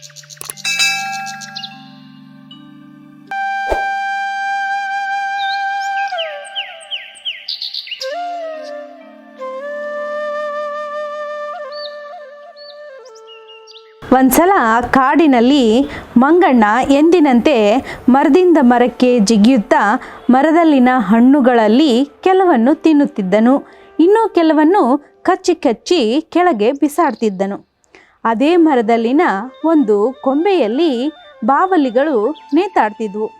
ಒಂದ್ಸಲ ಕಾಡಿನಲ್ಲಿ ಮಂಗಣ್ಣ ಎಂದಿನಂತೆ ಮರದಿಂದ ಮರಕ್ಕೆ ಜಿಗಿಯುತ್ತಾ ಮರದಲ್ಲಿನ ಹಣ್ಣುಗಳಲ್ಲಿ ಕೆಲವನ್ನು ತಿನ್ನುತ್ತಿದ್ದನು. ಇನ್ನೂ ಕೆಲವನ್ನು ಕಚ್ಚಿ ಕಚ್ಚಿ ಕೆಳಗೆ ಬಿಸಾಡ್ತಿದ್ದನು. ಅದೇ ಮರದಲ್ಲಿನ ಒಂದು ಕೊಂಬೆಯಲ್ಲಿ ಬಾವಲಿಗಳು ನೇತಾಡ್ತಿದ್ವು.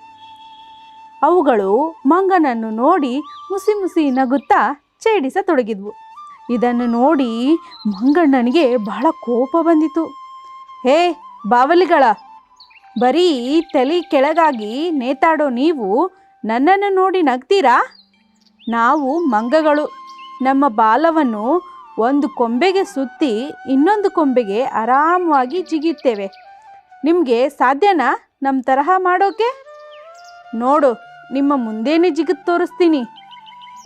ಅವುಗಳು ಮಂಗನನ್ನು ನೋಡಿ ಮುಸಿ ಮುಸಿ ನಗುತ್ತಾ ಛೇಡಿಸತೊಡಗಿದ್ವು. ಇದನ್ನು ನೋಡಿ ಮಂಗಣ್ಣನಿಗೆ ಬಹಳ ಕೋಪ ಬಂದಿತು. ಹೇ ಬಾವಲಿಗಳ, ಬರೀ ತಲೆ ಕೆಳಗಾಗಿ ನೇತಾಡೋ ನೀವು ನನ್ನನ್ನು ನೋಡಿ ನಗ್ತೀರಾ? ನಾವು ಮಂಗಗಳು, ನಮ್ಮ ಬಾಲವನ್ನು ಒಂದು ಕೊಂಬೆಗೆ ಸುತ್ತಿ ಇನ್ನೊಂದು ಕೊಂಬೆಗೆ ಆರಾಮವಾಗಿ ಜಿಗಿಯುತ್ತೇವೆ. ನಿಮಗೆ ಸಾಧ್ಯನಾ ನಮ್ಮ ತರಹ ಮಾಡೋಕೆ? ನೋಡು, ನಿಮ್ಮ ಮುಂದೇನೆ ಜಿಗಿದು ತೋರಿಸ್ತೀನಿ.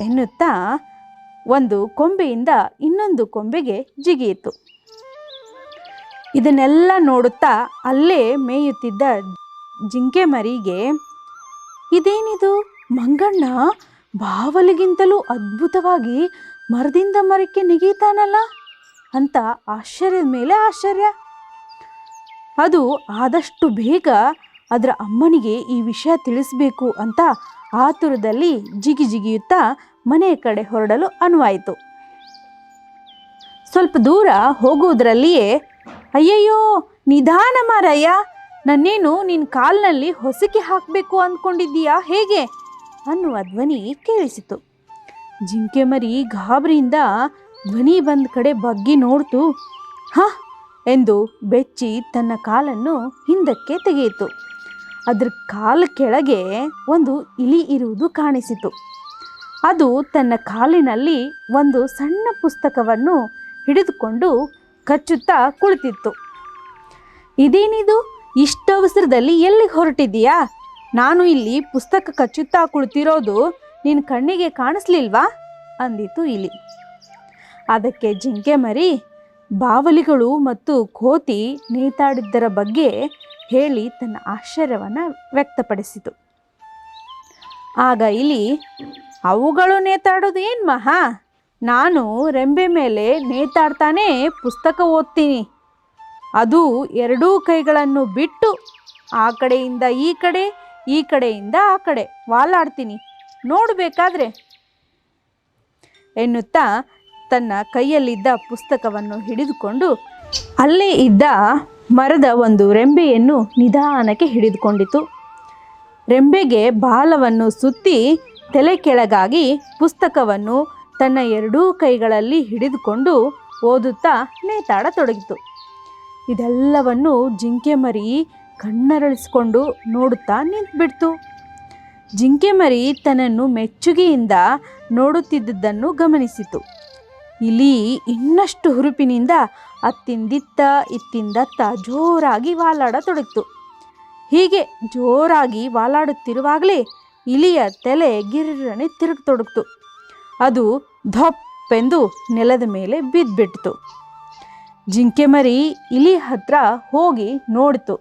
ಎನ್ನುತ್ತಾ ಒಂದು ಕೊಂಬೆಯಿಂದ ಇನ್ನೊಂದು ಕೊಂಬೆಗೆ ಜಿಗಿಯಿತು. ಇದನ್ನೆಲ್ಲ ನೋಡುತ್ತಾ ಅಲ್ಲೇ ಮೇಯುತ್ತಿದ್ದ ಜಿಂಕೆ ಮರಿಗೆ, ಇದೇನಿದು? ಮಂಗಣ್ಣ, ಬಾವಲಿಗಿಂತಲೂ ಅದ್ಭುತವಾಗಿ ಮರದಿಂದ ಮರಕ್ಕೆ ನೆಗೀತಾನಲ್ಲ ಅಂತ ಆಶ್ಚರ್ಯದ ಮೇಲೆ ಆಶ್ಚರ್ಯ. ಅದು ಆದಷ್ಟು ಬೇಗ ಅದರ ಅಮ್ಮನಿಗೆ ಈ ವಿಷಯ ತಿಳಿಸಬೇಕು ಅಂತ ಆತುರದಲ್ಲಿ ಜಿಗಿ ಜಿಗಿಯುತ್ತಾ ಮನೆಯ ಕಡೆ ಹೊರಡಲು ಅನುವಾಯಿತು. ಸ್ವಲ್ಪ ದೂರ ಹೋಗುವುದರಲ್ಲಿಯೇ ಅಯ್ಯಯ್ಯೋ, ನಿಧಾನ ಮಾರಯ್ಯ! ನನ್ನೇನು ನಿನ್ನ ಕಾಲ್ನಲ್ಲಿ ಹೊಸಕಿ ಹಾಕಬೇಕು ಅಂದ್ಕೊಂಡಿದ್ದೀಯಾ ಹೇಗೆ? ಅನ್ನುವ ಧ್ವನಿ ಕೇಳಿಸಿತು. ಜಿಂಕೆ ಮರಿ ಗಾಬರಿಯಿಂದ ಧ್ವನಿ ಬಂದ ಕಡೆ ಬಗ್ಗಿ ನೋಡ್ತು. ಹ, ಎಂದು ಬೆಚ್ಚಿ ತನ್ನ ಕಾಲನ್ನು ಹಿಂದಕ್ಕೆ ತೆಗೆಯಿತು. ಅದರ ಕಾಲ ಕೆಳಗೆ ಒಂದು ಇಲಿ ಇರುವುದು ಕಾಣಿಸಿತು. ಅದು ತನ್ನ ಕಾಲಿನಲ್ಲಿ ಒಂದು ಸಣ್ಣ ಪುಸ್ತಕವನ್ನು ಹಿಡಿದುಕೊಂಡು ಕಚ್ಚುತ್ತಾ ಕುಳಿತಿತ್ತು. ಇದೇನಿದು? ಇಷ್ಟು ಅವಸರದಲ್ಲಿ ಎಲ್ಲಿಗೆ ಹೊರಟಿದ್ದೀಯಾ? ನಾನು ಇಲ್ಲಿ ಪುಸ್ತಕ ಕಚ್ಚುತ್ತಾ ಕುಳಿತಿರೋದು ನಿನ್ನ ಕಣ್ಣಿಗೆ ಕಾಣಿಸ್ಲಿಲ್ವಾ? ಅಂದಿತು ಇಲಿ. ಅದಕ್ಕೆ ಜಿಂಕೆ ಮರಿ, ಬಾವಲಿಗಳು ಮತ್ತು ಕೋತಿ ನೇತಾಡಿದ್ದರ ಬಗ್ಗೆ ಹೇಳಿ ತನ್ನ ಆಶ್ಚರ್ಯವನ್ನು ವ್ಯಕ್ತಪಡಿಸಿತು. ಆಗ ಇಲಿ, ಅವುಗಳು ನೇತಾಡೋದು ಏನು ಮಹಾ? ನಾನು ರೆಂಬೆ ಮೇಲೆ ನೇತಾಡ್ತಾನೆ ಪುಸ್ತಕ ಓದ್ತೀನಿ. ಅದು ಎರಡೂ ಕೈಗಳನ್ನು ಬಿಟ್ಟು ಆ ಕಡೆಯಿಂದ ಈ ಕಡೆ, ಈ ಕಡೆಯಿಂದ ಆ ಕಡೆ ವಾಲಾಡ್ತೀನಿ. ನೋಡಬೇಕಾದ್ರೆ. ಎನ್ನುತ್ತಾ ತನ್ನ ಕೈಯಲ್ಲಿದ್ದ ಪುಸ್ತಕವನ್ನು ಹಿಡಿದುಕೊಂಡು ಅಲ್ಲೇ ಇದ್ದ ಮರದ ಒಂದು ರೆಂಬೆಯನ್ನು ನಿಧಾನಕ್ಕೆ ಹಿಡಿದುಕೊಂಡಿತು. ರೆಂಬೆಗೆ ಬಾಲವನ್ನು ಸುತ್ತಿ ತಲೆ ಕೆಳಗಾಗಿ ಪುಸ್ತಕವನ್ನು ತನ್ನ ಎರಡೂ ಕೈಗಳಲ್ಲಿ ಹಿಡಿದುಕೊಂಡು ಓದುತ್ತಾ ನೇತಾಡತೊಡಗಿತು ಇದೆಲ್ಲವನ್ನು ಜಿಂಕೆ ಮರಿ ಕಣ್ಣರಳಿಸಿಕೊಂಡು ನೋಡುತ್ತಾ ನಿಂತುಬಿಡ್ತು. ಜಿಂಕೆ ಮರಿ ತನ್ನನ್ನು ಮೆಚ್ಚುಗೆಯಿಂದ ನೋಡುತ್ತಿದ್ದುದನ್ನು ಗಮನಿಸಿತು. ಇಲಿ ಇನ್ನಷ್ಟು ಹುರುಪಿನಿಂದ ಅತ್ತಿಂದಿತ್ತ ಇತ್ತಿಂದತ್ತ ಜೋರಾಗಿ ವಾಲಾಡತೊಡಗಿತು. ಹೀಗೆ ಜೋರಾಗಿ ವಾಲಾಡುತ್ತಿರುವಾಗಲೇ ಇಲಿಯ ತಲೆ ಗಿರ್ರನೆ ತಿರುಗತೊಡಗಿತು. ಅದು ಧಪ್ಪೆಂದು ನೆಲದ ಮೇಲೆ ಬಿದ್ದುಬಿಟ್ಟಿತು ಜಿಂಕೆ ಮರಿ ಇಲಿ ಹತ್ರ ಹೋಗಿ ನೋಡಿತು.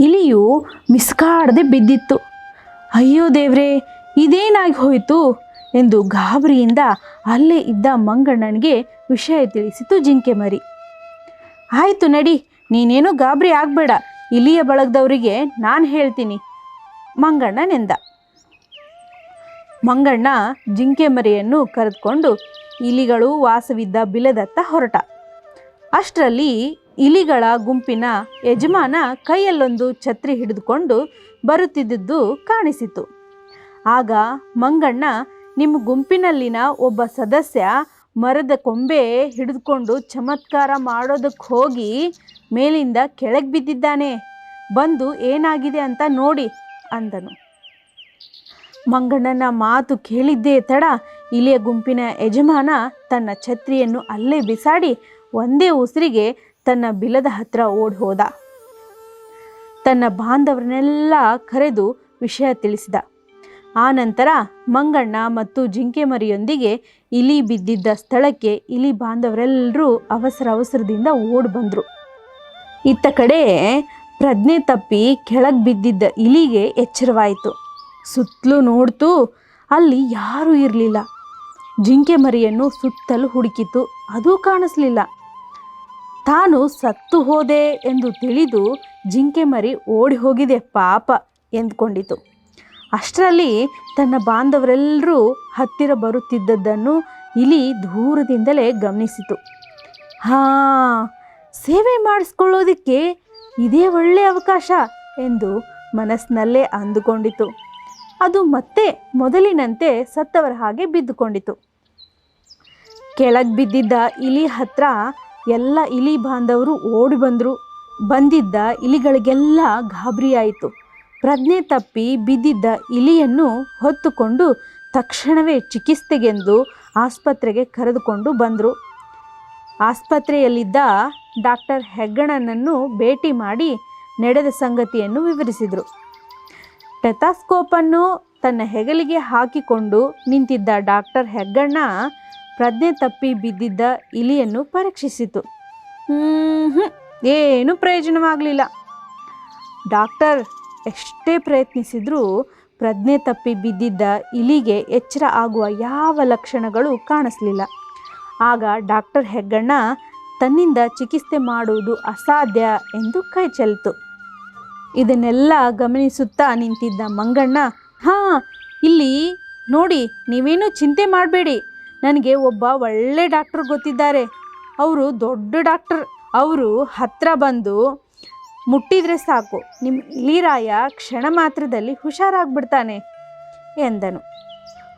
ಇಲಿಯು ಮಿಸ್ಕಾಡದೆ ಬಿದ್ದಿತ್ತು. ಅಯ್ಯೋ ದೇವ್ರೆ, ಇದೇನಾಗಿ ಹೋಯಿತು ಎಂದು ಗಾಬರಿಯಿಂದ ಅಲ್ಲೇ ಇದ್ದ ಮಂಗಣ್ಣನಿಗೆ ವಿಷಯ ತಿಳಿಸಿತು ಜಿಂಕೆ ಮರಿ. ಆಯಿತು ನಡಿ, ನೀನೇನು ಗಾಬರಿ ಆಗಬೇಡ ಇಲಿಯ ಬಳಗದವರಿಗೆ ನಾನು ಹೇಳ್ತೀನಿ ಮಂಗಣ್ಣನೆಂದ ಮಂಗಣ್ಣ ಜಿಂಕೆ ಮರಿಯನ್ನು ಕರೆದುಕೊಂಡು ಇಲಿಗಳು ವಾಸವಿದ್ದ ಬಿಲದತ್ತ ಹೊರಟ. ಅಷ್ಟರಲ್ಲಿ ಇಲಿಗಳ ಗುಂಪಿನ ಯಜಮಾನ ಕೈಯಲ್ಲೊಂದು ಛತ್ರಿ ಹಿಡಿದುಕೊಂಡು ಬರುತ್ತಿದ್ದುದು ಕಾಣಿಸಿತು. ಆಗ ಮಂಗಣ್ಣ, ನಿಮ್ಮ ಗುಂಪಿನಲ್ಲಿನ ಒಬ್ಬ ಸದಸ್ಯ ಮರದ ಕೊಂಬೆ ಹಿಡಿದುಕೊಂಡು ಚಮತ್ಕಾರ ಮಾಡೋದಕ್ಕೆ ಹೋಗಿ ಮೇಲಿಂದ ಕೆಳಗೆ ಬಿದ್ದಿದ್ದಾನೆ. ಬಂದು ಏನಾಗಿದೆ ಅಂತ ನೋಡಿ, ಅಂದನು. ಮಂಗಣ್ಣನ ಮಾತು ಕೇಳಿದ್ದೇ ತಡ ಇಲಿಯ ಗುಂಪಿನ ಯಜಮಾನ ತನ್ನ ಛತ್ರಿಯನ್ನು ಅಲ್ಲೇ ಬಿಸಾಡಿ ಒಂದೇ ಉಸಿರಿಗೆ ತನ್ನ ಬಿಲದ ಹತ್ರ ಓಡಿ ಹೋದ ತನ್ನ ಬಾಂಧವರನ್ನೆಲ್ಲ ಕರೆದು ವಿಷಯ ತಿಳಿಸಿದ. ಆ ನಂತರ ಮಂಗಣ್ಣ ಮತ್ತು ಜಿಂಕೆ ಮರಿಯೊಂದಿಗೆ ಇಲಿ ಬಿದ್ದಿದ್ದ ಸ್ಥಳಕ್ಕೆ ಇಲಿ ಬಾಂಧವರೆಲ್ಲರೂ ಅವಸರ ಅವಸರದಿಂದ ಓಡ್ ಬಂದರು. ಇತ್ತ ಕಡೆ ಪ್ರಜ್ಞೆ ತಪ್ಪಿ ಕೆಳಗೆ ಬಿದ್ದಿದ್ದ ಇಲಿಗೆ ಎಚ್ಚರವಾಯಿತು. ಸುತ್ತಲೂ ನೋಡ್ತು ಅಲ್ಲಿ ಯಾರೂ ಇರಲಿಲ್ಲ. ಜಿಂಕೆ ಮರಿಯನ್ನು ಸುತ್ತಲೂ ಹುಡುಕಿತು ಅದೂ ಕಾಣಿಸ್ಲಿಲ್ಲ. ತಾನು ಸತ್ತು ಹೋದೆ ಎಂದು ತಿಳಿದು ಜಿಂಕೆ ಮರಿ ಓಡಿ ಹೋಗಿದೆ ಪಾಪ ಎಂದುಕೊಂಡಿತು. ಅಷ್ಟರಲ್ಲಿ ತನ್ನ ಬಾಂಧವರೆಲ್ಲರೂ ಹತ್ತಿರ ಬರುತ್ತಿದ್ದದ್ದನ್ನು ಇಲಿ ದೂರದಿಂದಲೇ ಗಮನಿಸಿತು. ಹಾ, ಸೇವೆ ಮಾಡಿಸ್ಕೊಳ್ಳೋದಕ್ಕೆ ಇದೇ ಒಳ್ಳೆಯ ಅವಕಾಶ ಎಂದು ಮನಸ್ಸಿನಲ್ಲೇ ಅಂದುಕೊಂಡಿತು. ಅದು ಮತ್ತೆ ಮೊದಲಿನಂತೆ ಸತ್ತವರ ಹಾಗೆ ಬಿದ್ದುಕೊಂಡಿತು. ಕೆಳಗೆ ಬಿದ್ದಿದ್ದ ಇಲಿ ಹತ್ರ ಎಲ್ಲ ಇಲಿ ಬಾಂಧವರು ಓಡಿ ಬಂದರು. ಬಂದಿದ್ದ ಇಲಿಗಳಿಗೆಲ್ಲ ಗಾಬರಿಯಾಯಿತು ಪ್ರಜ್ಞೆ ತಪ್ಪಿ ಬಿದ್ದಿದ್ದ ಇಲಿಯನ್ನು ಹೊತ್ತುಕೊಂಡು ತಕ್ಷಣವೇ ಚಿಕಿತ್ಸೆಗೆಂದು ಆಸ್ಪತ್ರೆಗೆ ಕರೆದುಕೊಂಡು ಬಂದರು. ಆಸ್ಪತ್ರೆಯಲ್ಲಿದ್ದ ಡಾಕ್ಟರ್ ಹೆಗ್ಗಣ್ಣನನ್ನು ಭೇಟಿ ಮಾಡಿ ನಡೆದ ಸಂಗತಿಯನ್ನು ವಿವರಿಸಿದರು. ಟೆಥಾಸ್ಕೋಪನ್ನು ತನ್ನ ಹೆಗಲಿಗೆ ಹಾಕಿಕೊಂಡು ನಿಂತಿದ್ದ ಡಾಕ್ಟರ್ ಹೆಗ್ಗಣ್ಣ ಪ್ರಜ್ಞೆ ತಪ್ಪಿ ಬಿದ್ದಿದ್ದ ಇಲಿಯನ್ನು ಪರೀಕ್ಷಿಸಿತು. ಏನು ಪ್ರಯೋಜನವಾಗಲಿಲ್ಲ. ಡಾಕ್ಟರ್ ಎಷ್ಟೇ ಪ್ರಯತ್ನಿಸಿದರೂ ಪ್ರಜ್ಞೆ ತಪ್ಪಿ ಬಿದ್ದಿದ್ದ ಇಲಿಗೆ ಎಚ್ಚರ ಆಗುವ ಯಾವ ಲಕ್ಷಣಗಳು ಕಾಣಿಸ್ಲಿಲ್ಲ. ಆಗ ಡಾಕ್ಟರ್ ಹೆಗ್ಗಣ್ಣ, ತನ್ನಿಂದ ಚಿಕಿತ್ಸೆ ಮಾಡುವುದು ಅಸಾಧ್ಯ ಎಂದು ಕೈ ಚೆಲ್ತು. ಇದನ್ನೆಲ್ಲ ಗಮನಿಸುತ್ತಾ ನಿಂತಿದ್ದ ಮಂಗಣ್ಣ, ಹಾಂ, ಇಲ್ಲಿ ನೋಡಿ, ನೀವೇನು ಚಿಂತೆ ಮಾಡಬೇಡಿ. ನನಗೆ ಒಬ್ಬ ಒಳ್ಳೆ ಡಾಕ್ಟರ್ ಗೊತ್ತಿದ್ದಾರೆ. ಅವರು ದೊಡ್ಡ ಡಾಕ್ಟರ್. ಅವರು ಹತ್ರ ಬಂದು ಮುಟ್ಟಿದರೆ ಸಾಕು. ನಿಮ್ಮ ಇಲಿರಾಯ ಕ್ಷಣ ಮಾತ್ರದಲ್ಲಿ ಹುಷಾರಾಗ್ಬಿಡ್ತಾನೆ ಎಂದನು.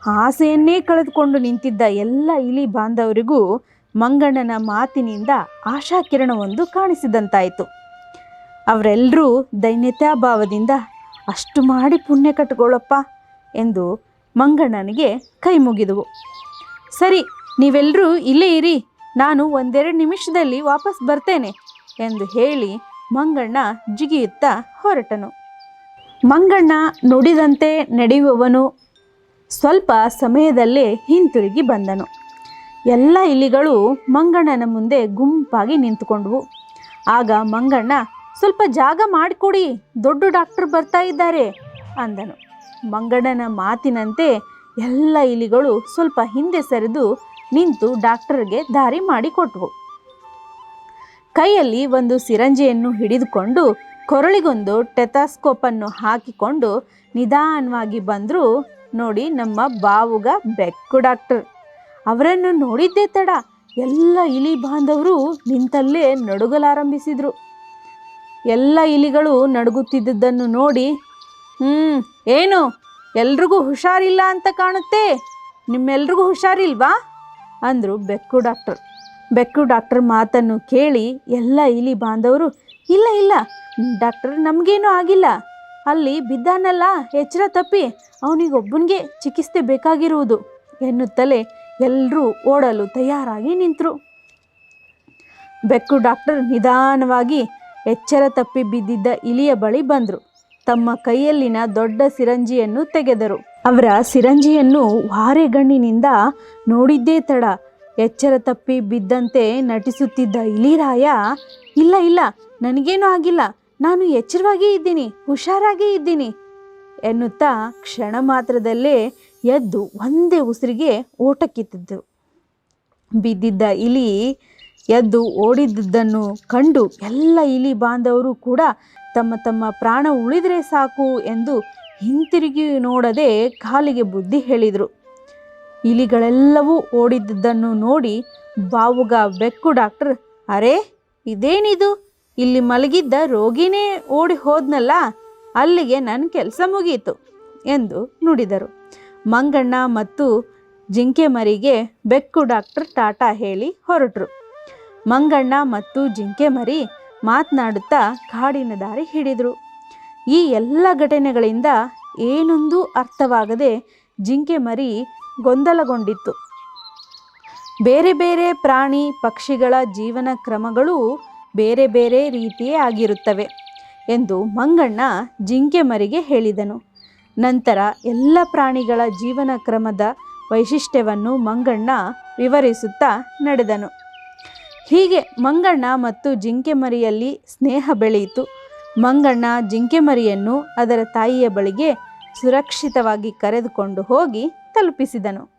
ಆಸೆಯನ್ನೇ ಕಳೆದುಕೊಂಡು ನಿಂತಿದ್ದ ಎಲ್ಲ ಇಲಿ ಬಾಂಧವರಿಗೂ ಮಂಗಣ್ಣನ ಮಾತಿನಿಂದ ಆಶಾಕಿರಣವೊಂದು ಕಾಣಿಸಿದಂತಾಯಿತು. ಅವರೆಲ್ಲರೂ ದೈನ್ಯತಾಭಾವದಿಂದ, ಅಷ್ಟು ಮಾಡಿ ಪುಣ್ಯ ಕಟ್ಕೊಳ್ಳಪ್ಪ ಎಂದು ಮಂಗಣ್ಣನಿಗೆ ಕೈ ಮುಗಿದವು. ಸರಿ ನೀವೆಲ್ಲರೂ ಇಲ್ಲೇ ಇರಿ. ನಾನು ಒಂದೆರಡು ನಿಮಿಷದಲ್ಲಿ ವಾಪಸ್ ಬರ್ತೇನೆ ಎಂದು ಹೇಳಿ ಮಂಗಣ್ಣ ಜಿಗಿಯುತ್ತಾ ಹೊರಟನು. ಮಂಗಣ್ಣ ನುಡಿದಂತೆ ನಡೆಯುವವನು ಸ್ವಲ್ಪ ಸಮಯದಲ್ಲೇ ಹಿಂತಿರುಗಿ ಬಂದನು. ಎಲ್ಲ ಇಲಿಗಳು ಮಂಗಣ್ಣನ ಮುಂದೆ ಗುಂಪಾಗಿ ನಿಂತುಕೊಂಡವು. ಆಗ ಮಂಗಣ್ಣ ಸ್ವಲ್ಪ ಜಾಗ ಮಾಡಿಕೊಡಿ, ದೊಡ್ಡ ಡಾಕ್ಟರ್ ಬರ್ತಾ ಇದ್ದಾರೆ ಅಂದನು. ಮಂಗಣ್ಣನ ಮಾತಿನಂತೆ ಎಲ್ಲ ಇಲಿಗಳು ಸ್ವಲ್ಪ ಹಿಂದೆ ಸರಿದು ನಿಂತು ಡಾಕ್ಟರ್ಗೆ ದಾರಿ ಮಾಡಿಕೊಟ್ವು ಕೈಯಲ್ಲಿ ಒಂದು ಸಿರಂಜಿಯನ್ನು ಹಿಡಿದುಕೊಂಡು ಕೊರಳಿಗೊಂದು ಟೆತಾಸ್ಕೋಪನ್ನು ಹಾಕಿಕೊಂಡು ನಿಧಾನವಾಗಿ ಬಂದರು ನೋಡಿ ನಮ್ಮ ಬಾವುಗ ಬೆಕ್ಕು ಡಾಕ್ಟರ್. ಅವರನ್ನು ನೋಡಿದ್ದೇ ತಡ ಎಲ್ಲ ಇಲಿ ಬಾಂಧವರು ನಿಂತಲ್ಲೇ ನಡುಗಲಾರಂಭಿಸಿದರು. ಎಲ್ಲ ಇಲಿಗಳು ನಡುಗುತ್ತಿದ್ದುದನ್ನು ನೋಡಿ ಹ್ಞೂ ಏನು? ಎಲ್ರಿಗೂ ಹುಷಾರಿಲ್ಲ ಅಂತ ಕಾಣುತ್ತೆ. ನಿಮ್ಮೆಲ್ರಿಗೂ ಹುಷಾರಿಲ್ವಾ? ಅಂದರು ಬೆಕ್ಕು ಡಾಕ್ಟರ್. ಬೆಕ್ಕು ಡಾಕ್ಟರ್ ಮಾತನ್ನು ಕೇಳಿ ಎಲ್ಲ ಇಲಿ ಬಾಂಧವರು, ಇಲ್ಲ ಇಲ್ಲ, ಡಾಕ್ಟರ್ ನಮಗೇನೂ ಆಗಿಲ್ಲ. ಅಲ್ಲಿ ಬಿದ್ದಾನಲ್ಲ, ಎಚ್ಚರ ತಪ್ಪಿ ಅವನಿಗೊಬ್ಬನಿಗೆ ಚಿಕಿತ್ಸೆ ಬೇಕಾಗಿರುವುದು ಎನ್ನುತ್ತಲೇ ಎಲ್ಲರೂ ಓಡಲು ತಯಾರಾಗಿ ನಿಂತರು. ಬೆಕ್ಕು ಡಾಕ್ಟರ್ ನಿಧಾನವಾಗಿ ಎಚ್ಚರ ತಪ್ಪಿ ಬಿದ್ದಿದ್ದ ಇಲಿಯ ಬಳಿ ಬಂದರು. ತಮ್ಮ ಕೈಯಲ್ಲಿನ ದೊಡ್ಡ ಸಿರಂಜಿಯನ್ನು ತೆಗೆದರು. ಅವರ ಸಿರಂಜಿಯನ್ನು ವಾರೆಗಣ್ಣಿನಿಂದ ನೋಡಿದ್ದೇ ತಡ. ಎಚ್ಚರ ತಪ್ಪಿ ಬಿದ್ದಂತೆ ನಟಿಸುತ್ತಿದ್ದ ಇಲಿರಾಯ, ಇಲ್ಲ ಇಲ್ಲ, ನನಗೇನೂ ಆಗಿಲ್ಲ. ನಾನು ಎಚ್ಚರವಾಗೇ ಇದ್ದೀನಿ, ಹುಷಾರಾಗೇ ಇದ್ದೀನಿ ಎನ್ನುತ್ತಾ ಕ್ಷಣ ಮಾತ್ರದಲ್ಲೇ ಎದ್ದು ಒಂದೇ ಉಸಿರಿಗೆ ಓಟಕ್ಕಿತ್ತಿದ್ದು. ಬಿದ್ದಿದ್ದ ಇಲಿ ಎದ್ದು ಓಡಿದ್ದನ್ನು ಕಂಡು ಎಲ್ಲ ಇಲಿ ಬಾಂಧವರು ಕೂಡ ತಮ್ಮ ತಮ್ಮ ಪ್ರಾಣ ಉಳಿದರೆ ಸಾಕು ಎಂದು ಹಿಂತಿರುಗಿ ನೋಡದೆ ಕಾಲಿಗೆ ಬುದ್ಧಿ ಹೇಳಿದರು. ಇಲಿಗಳೆಲ್ಲವೂ ಓಡಿದ್ದನ್ನು ನೋಡಿ ಬಾವುಗ ಬೆಕ್ಕು ಡಾಕ್ಟರ್, ಅರೆ, ಇದೇನಿದು? ಇಲ್ಲಿ ಮಲಗಿದ್ದ ರೋಗಿನೇ ಓಡಿ ಹೋದ್ನಲ್ಲ, ಅಲ್ಲಿಗೆ ನನ್ನ ಕೆಲಸ ಮುಗಿಯಿತು ಎಂದು ನುಡಿದರು. ಮಂಗಣ್ಣ ಮತ್ತು ಜಿಂಕೆ ಮರಿಗೆ ಬೆಕ್ಕು ಡಾಕ್ಟರ್ ಟಾಟಾ ಹೇಳಿ ಹೊರಟರು. ಮಂಗಣ್ಣ ಮತ್ತು ಜಿಂಕೆ ಮರಿ ಮಾತನಾಡುತ್ತಾ ಕಾಡಿನ ದಾರಿ ಹಿಡಿದರು. ಈ ಎಲ್ಲ ಘಟನೆಗಳಿಂದ ಏನೊಂದೂ ಅರ್ಥವಾಗದೆ ಜಿಂಕೆ ಮರಿ ಗೊಂದಲಗೊಂಡಿತ್ತು. ಬೇರೆ ಬೇರೆ ಪ್ರಾಣಿ ಪಕ್ಷಿಗಳ ಜೀವನ ಕ್ರಮಗಳು ಬೇರೆ ಬೇರೆ ರೀತಿಯೇ ಆಗಿರುತ್ತವೆ ಎಂದು ಮಂಗಣ್ಣ ಜಿಂಕೆ ಮರಿಗೆ ಹೇಳಿದನು. ನಂತರ ಎಲ್ಲ ಪ್ರಾಣಿಗಳ ಜೀವನ ಕ್ರಮದ ವೈಶಿಷ್ಟ್ಯವನ್ನು ಮಂಗಣ್ಣ ವಿವರಿಸುತ್ತಾ ನಡೆದನು. ಹೀಗೆ ಮಂಗಣ್ಣ ಮತ್ತು ಜಿಂಕೆ ಮರಿಯಲ್ಲಿ ಸ್ನೇಹ ಬೆಳೆಯಿತು. ಮಂಗಣ್ಣ ಜಿಂಕೆ ಮರಿಯನ್ನು ಅದರ ತಾಯಿಯ ಬಳಿಗೆ ಸುರಕ್ಷಿತವಾಗಿ ಕರೆದುಕೊಂಡು ಹೋಗಿ ತಲುಪಿಸಿದನು.